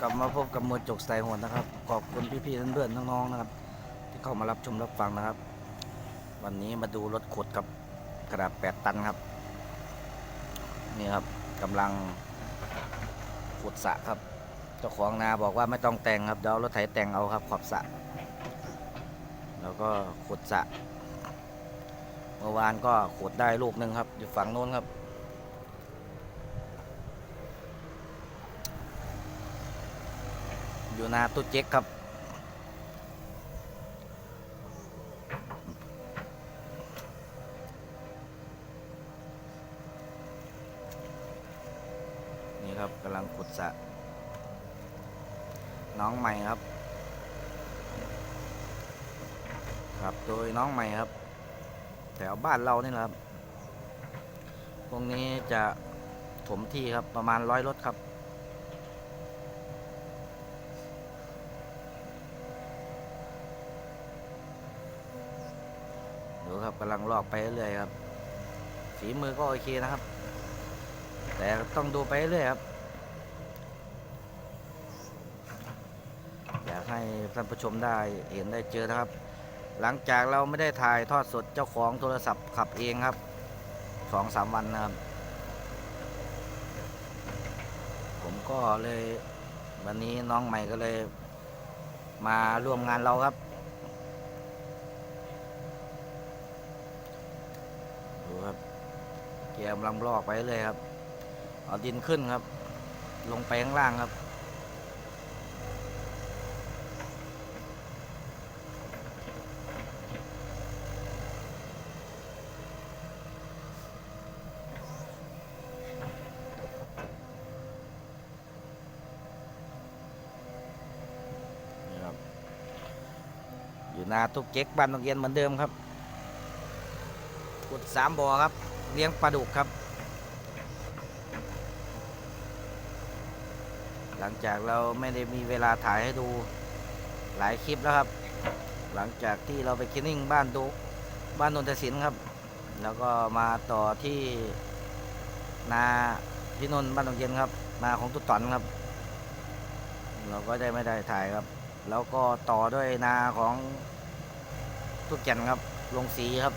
กลับมาพบกับมวลจกสายโหนนะครับ ขอบคุณพี่ๆเพื่อนๆน้องๆนะครับ ที่เข้ามารับชมรับฟังนะครับ วันนี้มาดูรถขุดกับกระดาษแปดตันครับ นี่ครับกำลังขุดสะครับเจ้าของนาบอกว่าไม่ต้องแต่งครับเดี๋ยวเอารถไถแต่งเอาครับ ขอบสะแล้วก็ขุดสะเมื่อวานก็ขุดได้ลูกหนึ่งครับ อยู่ฝั่งโน้นครับ อยู่นาตุเจ๊กครับ นี่ครับกำลังขุดสะน้องใหม่ครับ ครับโดยน้องใหม่ครับ แถวบ้านเรานี่แหละครับพวกนี้จะถมที่ครับประมาณร้อยรถครับ ดูครับ กำลังลอกไปเรื่อยครับฝีมือก็โอเคนะครับ แต่ต้องดูไปเรื่อยครับอยากให้ท่านผู้ชมได้เห็นได้เจอนะครับ หลังจากเราไม่ได้ถ่ายทอดสดเจ้าของโทรศัพท์ขับเองครับสองสามวันนะครับ ผมก็เลยวันนี้น้องใหม่ก็เลย มาร่วมงานเราครับ ดูครับเกียร์กำลังลอกไปเลยครับ เอาดินขึ้นครับ ลงไปข้างล่างครับ นี่ครับ อยู่นาตุกเจ๊กบ้านตรงเย็นเหมือนเดิมครับขุดสามบ่อครับ เลี้ยงปลาดุกครับ หลังจากเราไม่ได้มีเวลาถ่ายให้ดูหลายคลิปแล้วครับ หลังจากที่เราไปคินนิ่งบ้านดูบ้านนนทศิลป์ครับ แล้วก็มาต่อที่นาพี่นนท์บ้านตรงเย็นครับ นาของตุ๊ตตอนครับ เราก็ได้ไม่ได้ถ่ายครับ แล้วก็ต่อด้วยนาของทุกแก่นครับลงสีครับ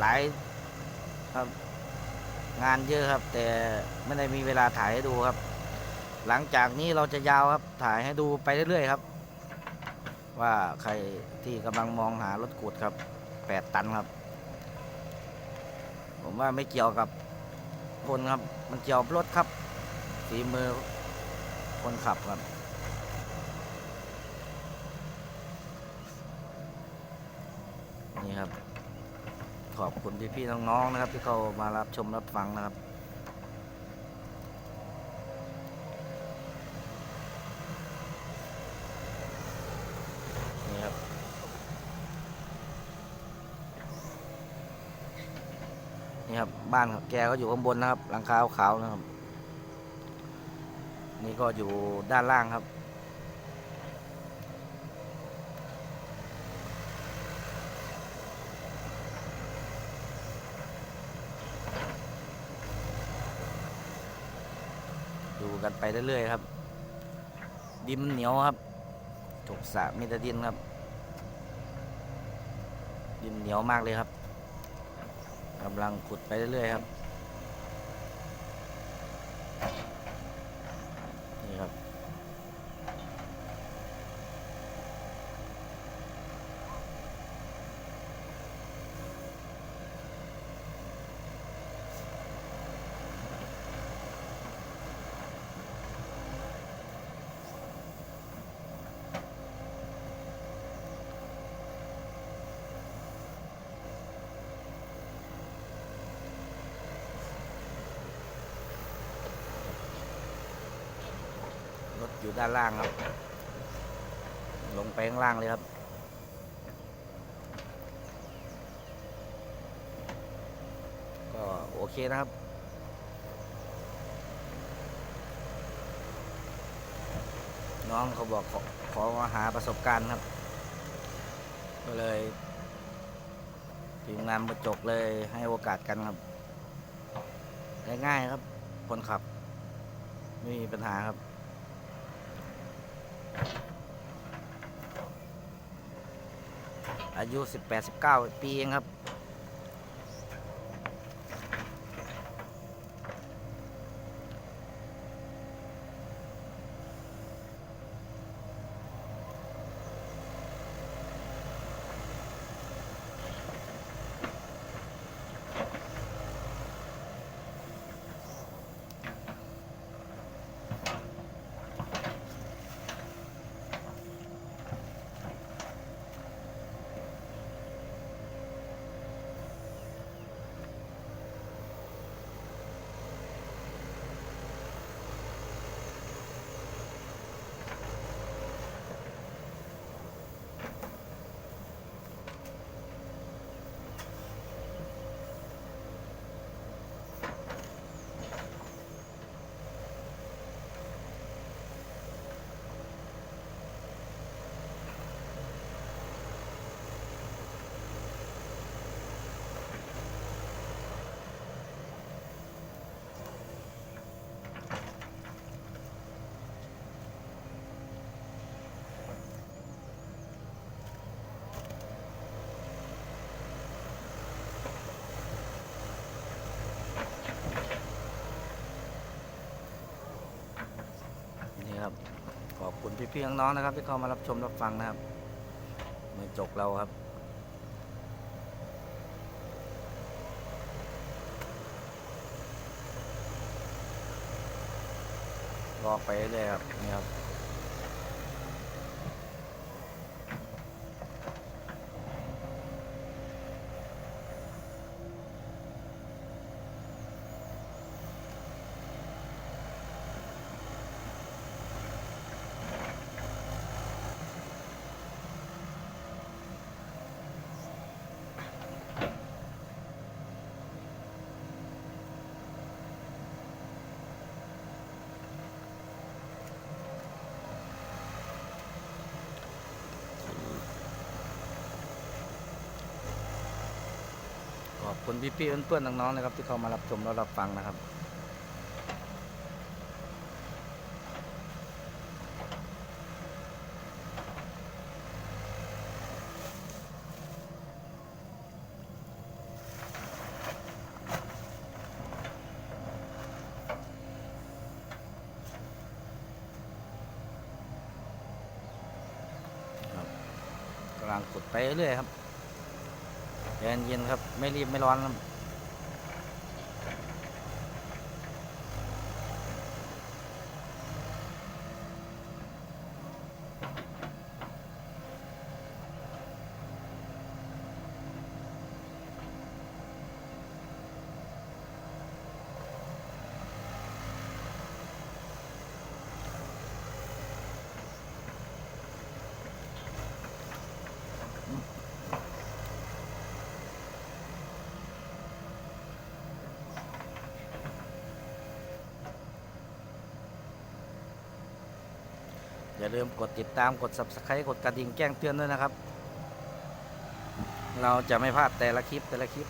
หลายครับ งานเยอะครับ แต่ไม่ได้มีเวลาถ่ายให้ดูครับ หลังจากนี้เราจะยาวครับถ่ายให้ดูไปเรื่อยๆครับ ว่าใครที่กำลังมองหารถขุดครับแปดตันครับ ผมว่าไม่เกี่ยวกับคนครับ มันเกี่ยวกับรถครับฝีมือคนขับครับนี่ครับ ขอบคุณพี่ๆน้องๆนะครับ ที่เขามารับชมรับฟังนะครับนี่ครับนี่ครับบ้านแกก็อยู่ข้างบนนะครับหลังคาขาวๆนะครับ นี่ก็อยู่ด้านล่างครับ กันไปเรื่อยๆครับ ดินมันเหนียวครับถูกสะมีแต่ดินครับ ดินเหนียวมากเลยครับกำลังขุดไปเรื่อยๆครับ ถอยู่ด้านล่างครับ ลงไปข้างล่างเลยครับ ก็โอเคนะครับน้องเขาบอกขอขอมาหาประสบการณ์ครับ ก็เลยทีมงานประจกเลยให้โอกาสกันครับ ง่ายๆครับ คนขับ ไม่มีปัญหาครับ อายุ 18-19 ปีเองครับ นี่ครับ ขอบคุณ พี่ๆน้องๆนะครับ ที่เข้ามารับชมรับฟังนะครับมือจกเราครับรอไปเรื่อยครับนี่ครับ อบคุณพี่ๆเพื่อนๆน้องๆนะครับ ที่เข้ามารับชมและรับฟังนะครับกำลังกดไปเรื่อยครับเย็นๆครับ ไม่รีบไม่ร้อน อย่าลืมกดติดตามกด subscribe กดกระดิ่งแจ้งเตือนด้วยนะครับ เราจะไม่พลาดแต่ละคลิปแต่ละคลิป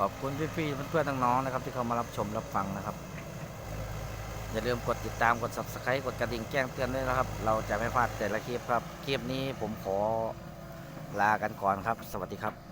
ขอบคุณพี่ๆเพื่อนๆน้องๆนะครับที่เข้ามารับชมรับฟังนะครับ อย่าลืมกดติดตามกด subscribe กดกระดิ่งแจ้งเตือนด้วยนะครับ เราจะไม่พลาดแต่ละคลิปครับ คลิปนี้ผมขอลากันก่อนครับ สวัสดีครับ